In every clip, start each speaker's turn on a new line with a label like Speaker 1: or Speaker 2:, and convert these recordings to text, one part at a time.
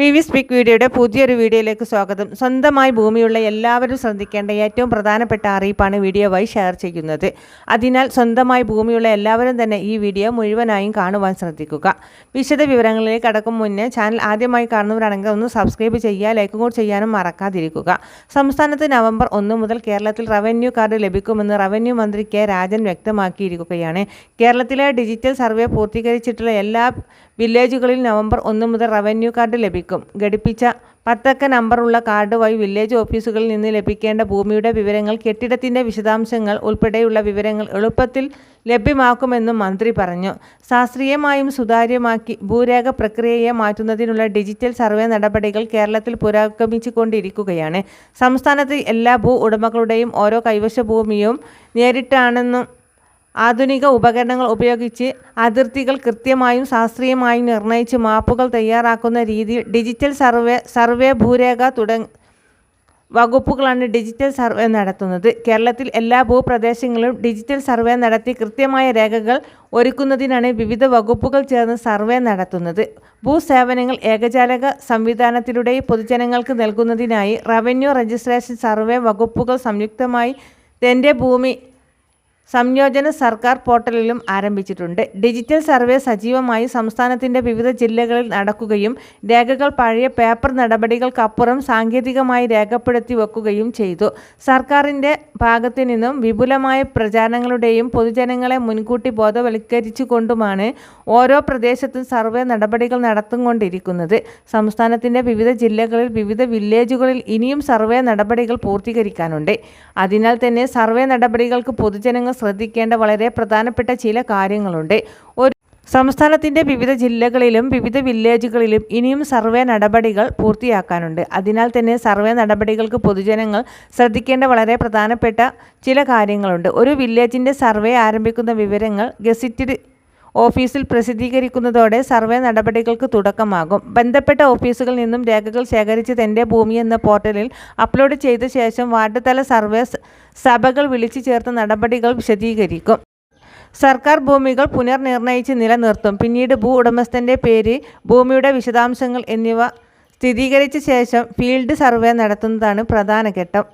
Speaker 1: V V speak വീഡിയോയുടെ പുതിയൊരു വീഡിയോയിലേക്ക് സ്വാഗതം. സ്വന്തമായി ഭൂമിയുള്ള എല്ലാവരും ശ്രദ്ധിക്കേണ്ട ഏറ്റവും പ്രധാനപ്പെട്ട അറിയിപ്പാണ് വീഡിയോ വഴി ഷെയർ ചെയ്യുന്നത്. അതിനാൽ സ്വന്തമായി ഭൂമിയുള്ള എല്ലാവരും തന്നെ ഈ വീഡിയോ മുഴുവനായും കാണുവാൻ ശ്രദ്ധിക്കുക. വിശദ വിവരങ്ങളിലേക്ക് കടക്കും മുന്നേ ചാനൽ ആദ്യമായി കാണുന്നവരാണെങ്കിൽ ഒന്ന് സബ്സ്ക്രൈബ് ചെയ്യുക ലൈക്കും കൂടി ചെയ്യാനും മറക്കാതിരിക്കുക. സംസ്ഥാനത്ത് നവംബർ ഒന്ന് മുതൽ കേരളത്തിൽ റവന്യൂ കാർഡ് ലഭിക്കുമെന്ന് റവന്യൂ മന്ത്രി കെ രാജൻ വ്യക്തമാക്കിയിരിക്കുകയാണ്. കേരളത്തിലെ ഡിജിറ്റൽ സർവേ പൂർത്തീകരിച്ചിട്ടുള്ള എല്ലാ വില്ലേജുകളിൽ നവംബർ ഒന്ന് മുതൽ റവന്യൂ കാർഡ് ലഭിക്കും. ഘടിപ്പിച്ച പത്തക്ക നമ്പറുള്ള കാർഡ് വഴി വില്ലേജ് ഓഫീസുകളിൽ നിന്ന് ലഭിക്കേണ്ട ഭൂമിയുടെ വിവരങ്ങൾ കെട്ടിടത്തിന്റെ വിശദാംശങ്ങൾ ഉൾപ്പെടെയുള്ള വിവരങ്ങൾ എളുപ്പത്തിൽ ലഭ്യമാക്കുമെന്നും മന്ത്രി പറഞ്ഞു. ശാസ്ത്രീയമായും സുതാര്യമാക്കി ഭൂരേഖ പ്രക്രിയയെ മാറ്റുന്നതിനുള്ള ഡിജിറ്റൽ സർവേ നടപടികൾ കേരളത്തിൽ പുരോഗമിച്ചുകൊണ്ടിരിക്കുകയാണ്. സംസ്ഥാനത്തെ എല്ലാ ഭൂ ഉടമകളുടെയും ഓരോ കൈവശ ഭൂമിയും നേരിട്ടാണെന്നും ആധുനിക ഉപകരണങ്ങൾ ഉപയോഗിച്ച് അതിർത്തികൾ കൃത്യമായും ശാസ്ത്രീയമായും നിർണയിച്ച് മാപ്പുകൾ തയ്യാറാക്കുന്ന രീതിയിൽ ഡിജിറ്റൽ സർവേ സർവേ ഭൂരേഖ തുടങ്ങി വകുപ്പുകളാണ് ഡിജിറ്റൽ സർവേ നടത്തുന്നത്. കേരളത്തിൽ എല്ലാ ഭൂപ്രദേശങ്ങളിലും ഡിജിറ്റൽ സർവേ നടത്തി കൃത്യമായ രേഖകൾ ഒരുക്കുന്നതിനാണ് വിവിധ വകുപ്പുകൾ ചേർന്ന് സർവേ നടത്തുന്നത്. ഭൂസേവനങ്ങൾ ഏകജാലക സംവിധാനത്തിലൂടെ പൊതുജനങ്ങൾക്ക് നൽകുന്നതിനായി റവന്യൂ രജിസ്ട്രേഷൻ സർവേ വകുപ്പുകൾ സംയുക്തമായി തന്റെ ഭൂമി സംയോജന സർക്കാർ പോർട്ടലിലും ആരംഭിച്ചിട്ടുണ്ട്. ഡിജിറ്റൽ സർവേ സജീവമായി സംസ്ഥാനത്തിന്റെ വിവിധ ജില്ലകളിൽ നടക്കുകയും രേഖകൾ പഴയ പേപ്പർ നടപടികൾക്കപ്പുറം സാങ്കേതികമായി രേഖപ്പെടുത്തി വെക്കുകയും ചെയ്തു. സർക്കാരിന്റെ ഭാഗത്തു നിന്നും വിപുലമായ പ്രചാരണങ്ങളുടെയും പൊതുജനങ്ങളെ മുൻകൂട്ടി ബോധവൽക്കരിച്ചുകൊണ്ടുമാണ് ഓരോ പ്രദേശത്തും സർവേ നടപടികൾ നടത്തുകൊണ്ടിരിക്കുന്നത് സംസ്ഥാനത്തിന്റെ വിവിധ ജില്ലകളിൽ വിവിധ വില്ലേജുകളിൽ ഇനിയും സർവേ നടപടികൾ പൂർത്തീകരിക്കാനുണ്ട്. അതിനാൽ തന്നെ സർവേ നടപടികൾക്ക് പൊതുജനങ്ങൾ ശ്രദ്ധിക്കേണ്ട വളരെ പ്രധാനപ്പെട്ട ചില കാര്യങ്ങളുണ്ട്. ഒരു സംസ്ഥാനത്തിന്റെ വിവിധ ജില്ലകളിലും വിവിധ വില്ലേജുകളിലും ഇനിയും സർവേ നടപടികൾ പൂർത്തിയാക്കാനുണ്ട്. അതിനാൽ തന്നെ സർവേ നടപടികൾക്ക് പൊതുജനങ്ങൾ ശ്രദ്ധിക്കേണ്ട വളരെ പ്രധാനപ്പെട്ട ചില കാര്യങ്ങളുണ്ട്. ഒരു വില്ലേജിന്റെ സർവേ ആരംഭിക്കുന്ന വിവരങ്ങൾ ഗസറ്റഡ് ഓഫീസിൽ പ്രസിദ്ധീകരിക്കുന്നതോടെ സർവേ നടപടികൾക്ക് തുടക്കമാകും. ബന്ധപ്പെട്ട ഓഫീസുകളിൽ നിന്നും രേഖകൾ ശേഖരിച്ച് തന്റെ ഭൂമി എന്ന പോർട്ടലിൽ അപ്ലോഡ് ചെയ്ത ശേഷം വാർഡ് തല സർവേ സഭകൾ വിളിച്ചു ചേർത്ത് നടപടികൾ വിശദീകരിക്കും. സർക്കാർ ഭൂമികൾ പുനർനിർണയിച്ച് നിലനിർത്തും. പിന്നീട് ഭൂ ഉടമസ്ഥന്റെ പേര് ഭൂമിയുടെ വിശദാംശങ്ങൾ എന്നിവ സ്ഥിരീകരിച്ച ശേഷം ഫീൽഡ് സർവേ നടത്തുന്നതാണ് പ്രധാന ഘട്ടം.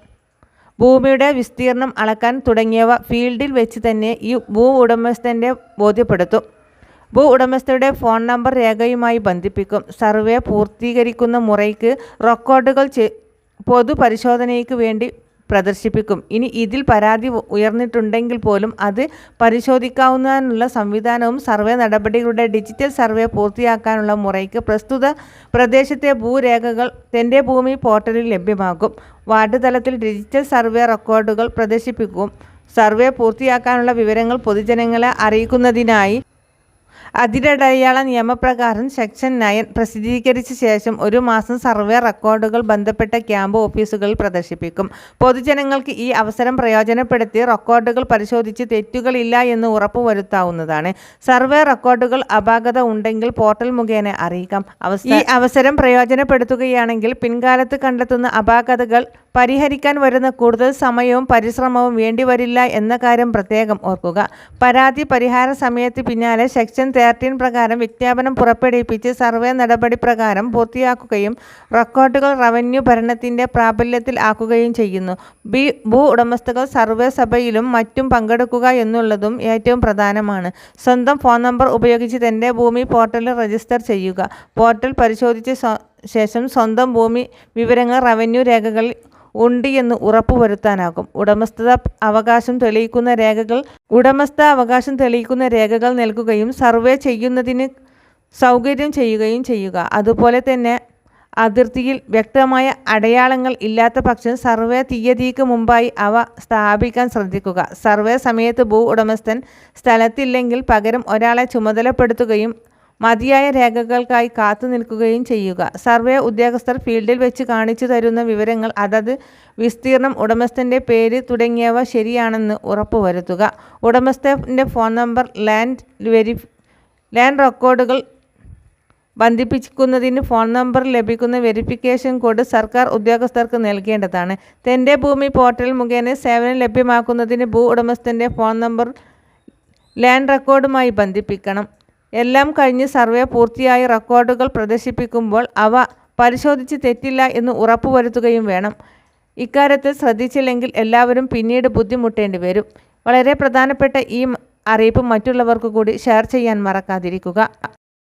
Speaker 1: ഭൂമിയുടെ വിസ്തീർണം അളക്കാൻ തുടങ്ങിയവ ഫീൽഡിൽ വെച്ച് തന്നെ ഈ ഭൂ ഉടമസ്ഥന്റെ ബോധ്യപ്പെടുത്തും. ഭൂ ഉടമസ്ഥയുടെ ഫോൺ നമ്പർ രേഖയുമായി ബന്ധിപ്പിക്കും. സർവേ പൂർത്തീകരിക്കുന്ന മുറയ്ക്ക് റെക്കോർഡുകൾ പൊതു പരിശോധനയ്ക്ക് വേണ്ടി പ്രദർശിപ്പിക്കും. ഇനി ഇതിൽ പരാതി ഉയർന്നിട്ടുണ്ടെങ്കിൽ പോലും അത് പരിശോധിക്കാവുന്നതിനുള്ള സംവിധാനവും സർവേ നടപടികളുടെ ഡിജിറ്റൽ സർവേ പൂർത്തിയാക്കാനുള്ള മുറയ്ക്ക് പ്രസ്തുത പ്രദേശത്തെ ഭൂരേഖകൾ തന്റെ ഭൂമി പോർട്ടലിൽ ലഭ്യമാകും വാർഡ് തലത്തിൽ ഡിജിറ്റൽ സർവേ റെക്കോർഡുകൾ പ്രദർശിപ്പിക്കും. സർവേ പൂർത്തിയാക്കാനുള്ള വിവരങ്ങൾ പൊതുജനങ്ങളെ അറിയിക്കുന്നതിനായി അതിരടയാള നിയമപ്രകാരം സെക്ഷൻ നയൻ പ്രസിദ്ധീകരിച്ച ശേഷം ഒരു മാസം സർവേ റെക്കോർഡുകൾ ബന്ധപ്പെട്ട ക്യാമ്പ് ഓഫീസുകളിൽ പ്രദർശിപ്പിക്കും. പൊതുജനങ്ങൾക്ക് ഈ അവസരം പ്രയോജനപ്പെടുത്തി റെക്കോർഡുകൾ പരിശോധിച്ച് തെറ്റുകളില്ല എന്ന് ഉറപ്പുവരുത്താവുന്നതാണ്. സർവേ റെക്കോർഡുകൾ അപാകത ഉണ്ടെങ്കിൽ പോർട്ടൽ മുഖേന അറിയിക്കാം. ഈ അവസരം പ്രയോജനപ്പെടുത്തുകയാണെങ്കിൽ പിൻകാലത്ത് കണ്ടെത്തുന്ന അപാകതകൾ പരിഹരിക്കാൻ വരുന്ന കൂടുതൽ സമയവും പരിശ്രമവും വേണ്ടിവരില്ല എന്ന കാര്യം പ്രത്യേകം ഓർക്കുക. പരാതി പരിഹാര സമയത്ത് പിന്നാലെ സെക്ഷൻ തേർട്ടീൻ പ്രകാരം വിജ്ഞാപനം പുറപ്പെടുവിപ്പിച്ച് സർവേ നടപടി പ്രകാരം പൂർത്തിയാക്കുകയും റെക്കോർഡുകൾ റവന്യൂ ഭരണത്തിന്റെ പ്രാബല്യത്തിൽ ആക്കുകയും ചെയ്യുന്നു. ബി ഭൂ ഉടമസ്ഥകൾ സർവേ സഭയിലും മറ്റും പങ്കെടുക്കുക എന്നുള്ളതും ഏറ്റവും പ്രധാനമാണ്. സ്വന്തം ഫോൺ നമ്പർ ഉപയോഗിച്ച് തന്റെ ഭൂമി പോർട്ടലിൽ രജിസ്റ്റർ ചെയ്യുക. പോർട്ടൽ പരിശോധിച്ച് ശേഷം സ്വന്തം ഭൂമി വിവരങ്ങൾ റവന്യൂ രേഖകളിൽ ഉണ്ട് എന്ന് ഉറപ്പുവരുത്താനാകും. ഉടമസ്ഥത അവകാശം തെളിയിക്കുന്ന രേഖകൾ ഉടമസ്ഥ അവകാശം തെളിയിക്കുന്ന രേഖകൾ നൽകുകയും സർവേ ചെയ്യുന്നതിന് സൗകര്യം ചെയ്യുകയും ചെയ്യുക. അതുപോലെ തന്നെ അതിർത്തിയിൽ വ്യക്തമായ അടയാളങ്ങൾ ഇല്ലാത്ത പക്ഷം സർവേ തീയതിക്ക് മുമ്പായി അവ സ്ഥാപിക്കാൻ ശ്രദ്ധിക്കുക. സർവേ സമയത്ത് ഭൂ ഉടമസ്ഥൻ സ്ഥലത്തില്ലെങ്കിൽ പകരം ഒരാളെ ചുമതലപ്പെടുത്തുകയും മതിയായ രേഖകൾക്കായി കാത്തു നിൽക്കുകയും ചെയ്യുക. സർവേ ഉദ്യോഗസ്ഥർ ഫീൽഡിൽ വെച്ച് കാണിച്ചു തരുന്ന വിവരങ്ങൾ അതത് വിസ്തീർണം ഉടമസ്ഥന്റെ പേര് തുടങ്ങിയവ ശരിയാണെന്ന് ഉറപ്പുവരുത്തുക. ഉടമസ്ഥന്റെ phone number land very land റെക്കോർഡുകൾ ബന്ധിപ്പിക്കുന്നതിന് ഫോൺ നമ്പർ ലഭിക്കുന്ന വെരിഫിക്കേഷൻ കോഡ് സർക്കാർ ഉദ്യോഗസ്ഥർക്ക് നൽകേണ്ടതാണ്. തന്റെ ഭൂമി പോർട്ടൽ മുഖേന സേവനം ലഭ്യമാക്കുന്നതിന് ഭൂ ഉടമസ്ഥന്റെ ഫോൺ നമ്പർ ലാൻഡ് റെക്കോർഡുമായി ബന്ധിപ്പിക്കണം. എല്ലാം കഴിഞ്ഞ് സർവേ പൂർത്തിയായി റെക്കോർഡുകൾ പ്രദർശിപ്പിക്കുമ്പോൾ അവ പരിശോധിച്ച് തെറ്റില്ല എന്ന് ഉറപ്പുവരുത്തുകയും വേണം. ഇക്കാര്യത്തിൽ ശ്രദ്ധിച്ചില്ലെങ്കിൽ എല്ലാവരും പിന്നീട് ബുദ്ധിമുട്ടേണ്ടി വരും. വളരെ പ്രധാനപ്പെട്ട ഈ അറിയിപ്പ് മറ്റുള്ളവർക്ക് കൂടി ഷെയർ ചെയ്യാൻ മറക്കാതിരിക്കുക.